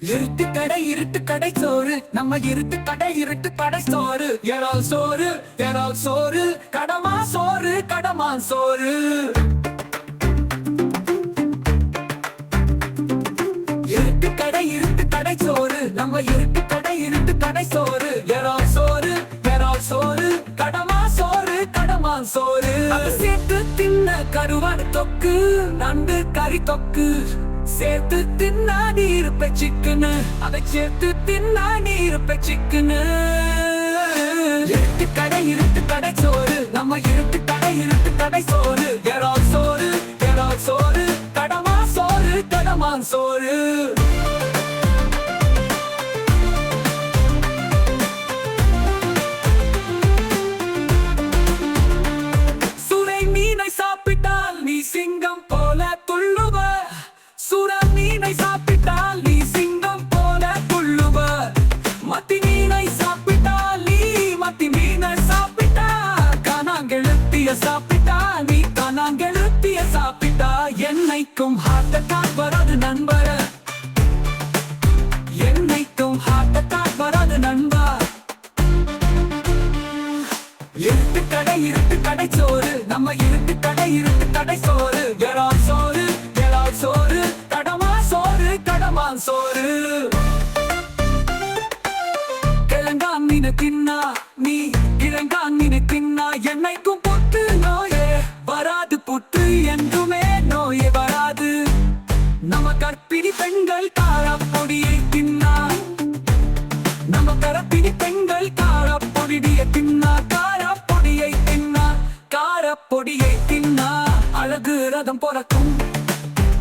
இருட்டு கடை இருட்டு கடை சோறு. நம்ம இருட்டு கடை இருட்டு கடை சோறு. எறால் சோறு எறால் சோறு. கடமா சோறு கடமா சோறு. இருட்டு கடை இருட்டு கடை சோறு. நம்ம இருட்டு கடை இருட்டு கடை சோறு. எறால் சோறு எறால் சோறு. கடமா சோறு கடமா சோறு. சேர்த்து தின்ன கருவாடு தொக்கு நண்டு கறி தொக்கு. சேர்த்து தின்னா நீர் சிக்கனு அதை சேர்த்து தின்னா நீர் சிக்கனு இருட்டு கடை இருட்டு கடை சோறு. நம்ம இருட்டு கடை இருட்டு கடை சோறு. எறால் சோறு எறால் சோறு. கடமா சோறு கடமான் சோறு. காணாங்கெழுத்திய சாப்பிட்டா நீ காணாங்கெழுத்திய சாப்பிட்டா என்னைக்கும் ஹார்ட் அட்டாக் வராது நண்பர. என்னைக்கும் ஹார்ட் அட்டாக் வராது நண்பா. இருட்டு கடை இருட்டு கடை சோறு. நம்ம இருட்டு கடை இருட்டு கடை சோறு. எறால் சோறு எறால் சோறு. கடமா சோறு கடமா சோறு. கிழங்கான் மீனை தின்னா நீ கிழங்கான் மீனை தின்னா என்னைக்கும் பொடியை தின்னா அழகு ரதம் பிறக்கும்.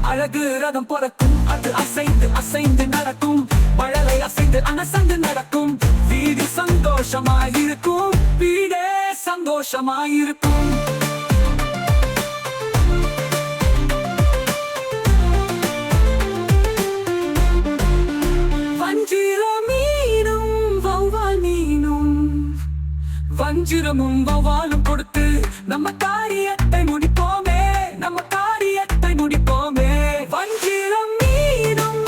அழகு ரதம் பிறக்கும். அது அசைந்து அசைந்து நடக்கும். மழலை அசைந்து அனசந்து நடக்கும். வீடு சந்தோஷமாயிருக்கும். வீடே சந்தோஷமாயிருக்கும். மீனும். வஞ்சிரமும் வவாலும் நம்ம காரியத்தை முடிப்போமே. நம்ம காரியத்தை முடிப்போமே. வஞ்சிரம் மீனும்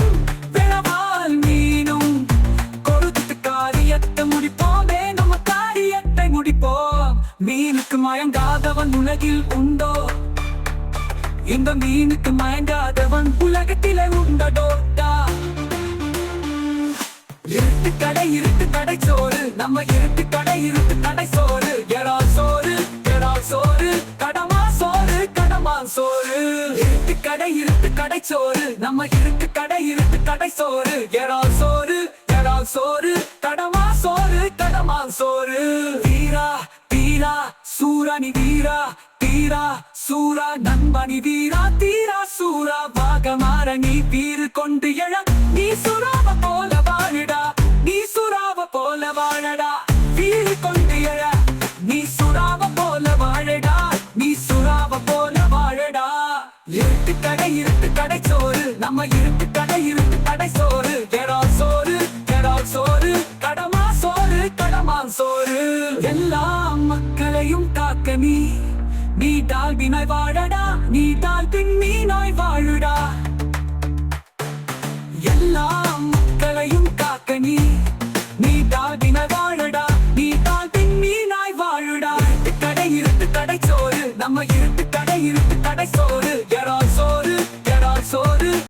விழவால் மீனும். கொடுத்து காரியத்தை முடிப்போமே. நம்ம காரியத்தை முடிப்போம். மீனுக்கு மயங்காதவன் உலகில் உண்டோ? இந்த மீனுக்கு மயங்காதவன் உலகத்திலே உண்டடோட்டா இருட்டு கடை இருட்டு கடை சோறு. நம்ம இருட்டு சோறு நம்ம இருக்கு கடை இருக்கு கடை சோறு. எறால் சோறு எறால் சோறு கடமா சோறு கடமா சோறு. வீரா தீரா சூரணி வீரா தீரா சூரா நண்பனி வீரா தீரா சூரா. பாகமாற நீ வீறு கொண்டு எழ நீ சுரா நீ நீட்டால் வினாய் வாழடா நீட்டால் பின் நீ நோய் வாழுடா. எல்லா மக்களையும் காக்க நீ நீட்டால் வினாய் வாழடா நீட்டால் பின் நீ நாய் வாழுடா. கடை இருட்டு கடை சோறு நம்ம இருட்டு கடை இருட்டு கடை சோறு. எறால் சோறு எறால் சோறு?